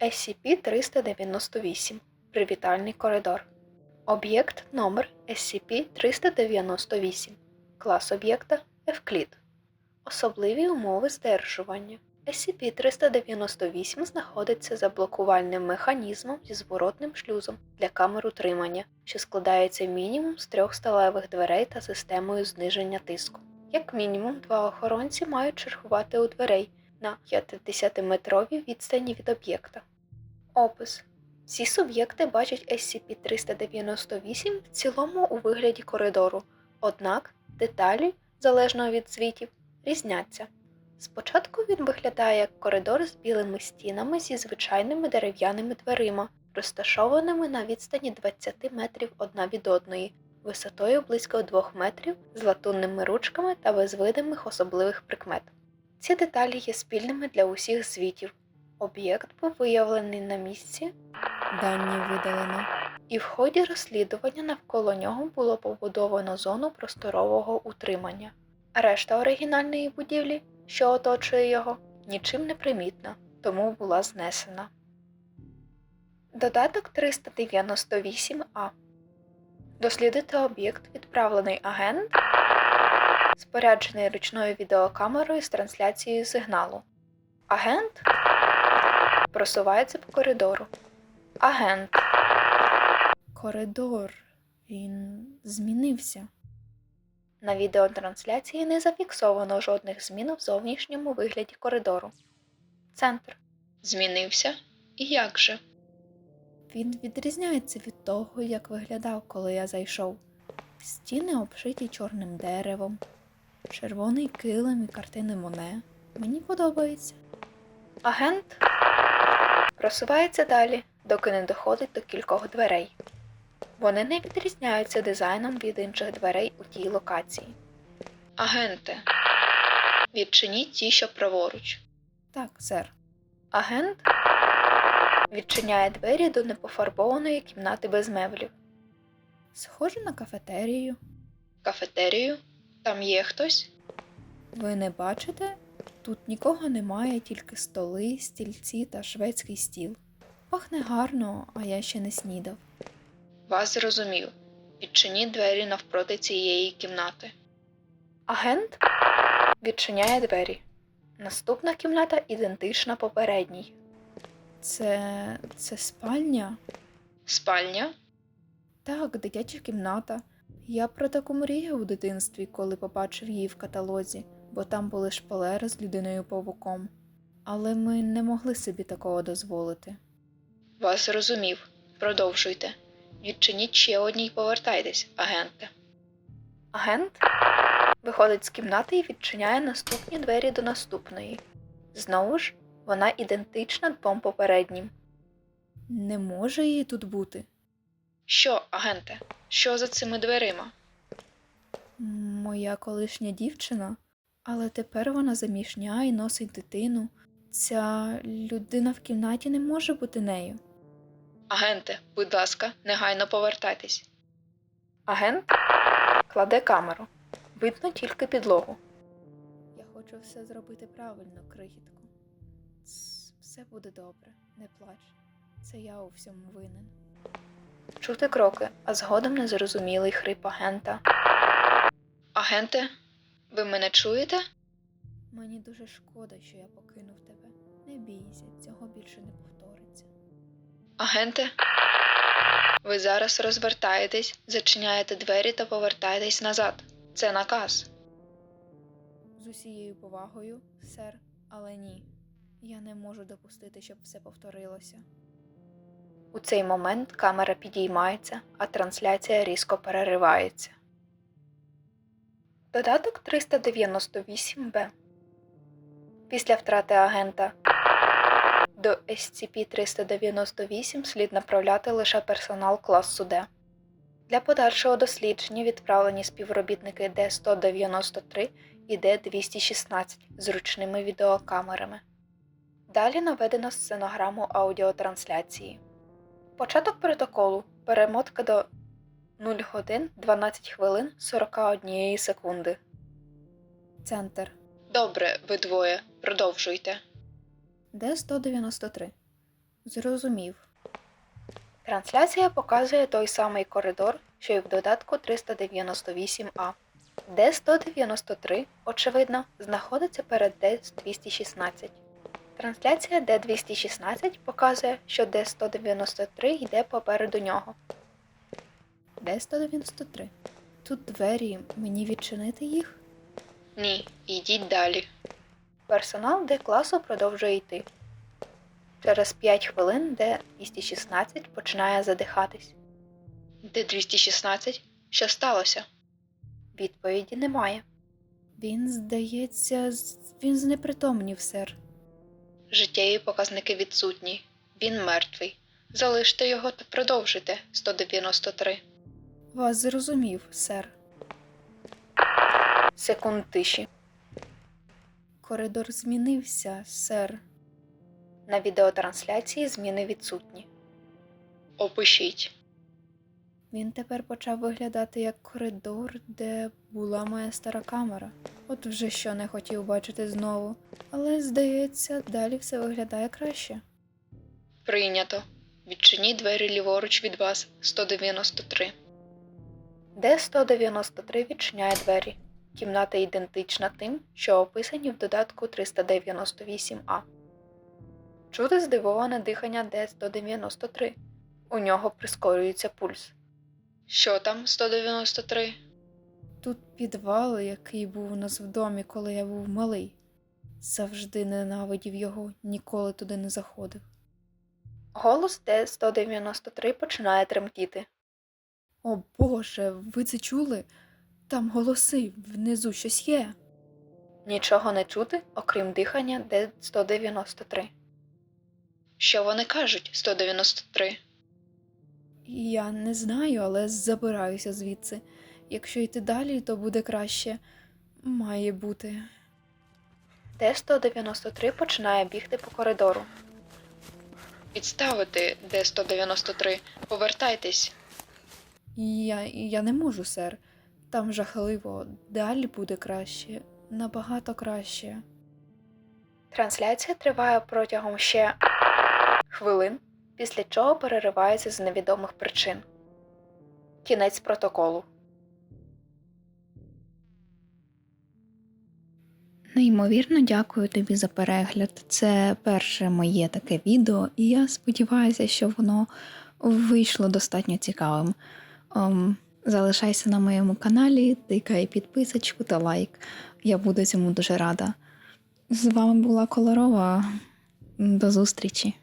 SCP-398 Привітальний коридор. Об'єкт номер SCP-398. Клас об'єкта Евклід. Особливі умови стержування. SCP-398 знаходиться за блокувальним механізмом зі зворотним шлюзом для камер утримання, що складається мінімум з трьох сталевих дверей та системою зниження тиску. Як мінімум, два охоронці мають чергувати у дверей на 50-метровій відстані від об'єкта. Опис. Всі суб'єкти бачать SCP-398 в цілому у вигляді коридору, однак деталі, залежно від звітів, різняться. Спочатку він виглядає як коридор з білими стінами зі звичайними дерев'яними дверима, розташованими на відстані 20 метрів одна від одної, висотою близько 2 метрів, з латунними ручками та без видимих особливих прикмет. Ці деталі є спільними для усіх звітів. Об'єкт був виявлений на місці, дані видалено, і в ході розслідування навколо нього було побудовано зону просторового утримання. Решта оригінальної будівлі, що оточує його, нічим не примітна, тому була знесена. Додаток 398А Дослідити об'єкт відправлений агент, споряджений ручною відеокамерою з трансляцією сигналу. Агент просувається по коридору. Агент. Коридор. Він змінився. На відеотрансляції не зафіксовано жодних змін в зовнішньому вигляді коридору. Центр. Змінився? І як же? Він відрізняється від того, як виглядав, коли я зайшов. Стіни обшиті чорним деревом, червоний килим і картини Моне. Мені подобається. Агент просувається далі, доки не доходить до кількох дверей. Вони не відрізняються дизайном від інших дверей у тій локації. Агенте, відчиніть ті, що праворуч. Так, сер. Агент відчиняє двері до непофарбованої кімнати без меблів. Схоже на кафетерію. Кафетерію? Там є хтось? Ви не бачите? Тут нікого немає, тільки столи, стільці та шведський стіл. Пахне гарно, а я ще не снідав. Вас зрозумів. Відчиніть двері навпроти цієї кімнати. Агент відчиняє двері. Наступна кімната ідентична попередній. Це. це спальня? Спальня? Так, дитяча кімната. Я про таку мріяв у дитинстві, коли побачив її в каталозі, бо там були шпалери з людиною павуком. Але ми не могли собі такого дозволити. Вас зрозумів. Продовжуйте. Відчиніть ще одній і повертайтесь, агенте. Агент виходить з кімнати і відчиняє наступні двері до наступної. Знову ж, вона ідентична двом попереднім. Не може її тут бути. Що, агенте? Що за цими дверима? Моя колишня дівчина, але тепер вона заміжня і носить дитину. Ця людина в кімнаті не може бути нею. Агенте, будь ласка, негайно повертайтесь. Агент кладе камеру. Видно тільки підлогу. Я хочу все зробити правильно, крихітко. Все буде добре, не плач. Це я у всьому винен. Чути кроки, а згодом незрозумілий хрип агента. Агенте, ви мене чуєте? Мені дуже шкода, що я покинув тебе. Не бійся, цього більше не повториться. Агенте, ви зараз розвертаєтесь, зачиняєте двері та повертаєтесь назад. Це наказ. З усією повагою, сер, але ні. Я не можу допустити, щоб все повторилося. У цей момент камера підіймається, а трансляція різко переривається. Додаток 398Б. Після втрати агента до SCP-398 слід направляти лише персонал класу Д. Для подальшого дослідження відправлені співробітники Д-193 і Д-216 з ручними відеокамерами. Далі наведено сценограму аудіотрансляції. Початок протоколу. Перемотка до 0 годин 12 хвилин 41 секунди. Центр. Добре, ви двоє. Продовжуйте. Д-193. Зрозумів. Трансляція показує той самий коридор, що й в додатку 398А, де 193, очевидно, знаходиться перед D216. Трансляція D216 показує, що D193 йде попереду нього. D193. Тут двері, мені відчинити їх? Ні, йдіть далі. Персонал Д класу продовжує йти. Через 5 хвилин Д216 починає задихатись. Де 216? Що сталося? Відповіді немає. Він, здається, він знепритомнів, сер. Життєві показники відсутні. Він мертвий. Залиште його та продовжуйте 193. Вас зрозумів, сер. Секунд тиші. Коридор змінився, сер. На відеотрансляції зміни відсутні. Опишіть. Він тепер почав виглядати як коридор, де була моя стара камера. От вже що не хотів бачити знову. Але, здається, далі все виглядає краще. Прийнято. Відчиніть двері ліворуч від вас 193. Де 193 відчиняє двері. Кімната ідентична тим, що описані в додатку 398А. Чути здивоване дихання Д193. У нього прискорюється пульс. Що там 193? Тут підвал, який був у нас в домі, коли я був малий. Завжди ненавидів його, ніколи туди не заходив. Голос Д193 починає тремтіти. О Боже, ви це чули? Там голоси, внизу щось є. Нічого не чути, окрім дихання Д193. Що вони кажуть 193? Я не знаю, але забираюся звідси. Якщо йти далі, то буде краще. Має бути. Д-193 починає бігти по коридору. Відставити де 193. Повертайтесь. Я, я не можу, сер. Там жахливо. Далі буде краще. Набагато краще. Трансляція триває протягом ще хвилин, після чого переривається з невідомих причин. Кінець протоколу. Неймовірно дякую тобі за перегляд. Це перше моє таке відео, і я сподіваюся, що воно вийшло достатньо цікавим. Ем, залишайся на моєму каналі, тикай підписочку та лайк. Я буду цьому дуже рада. З вами була Колорова. До зустрічі!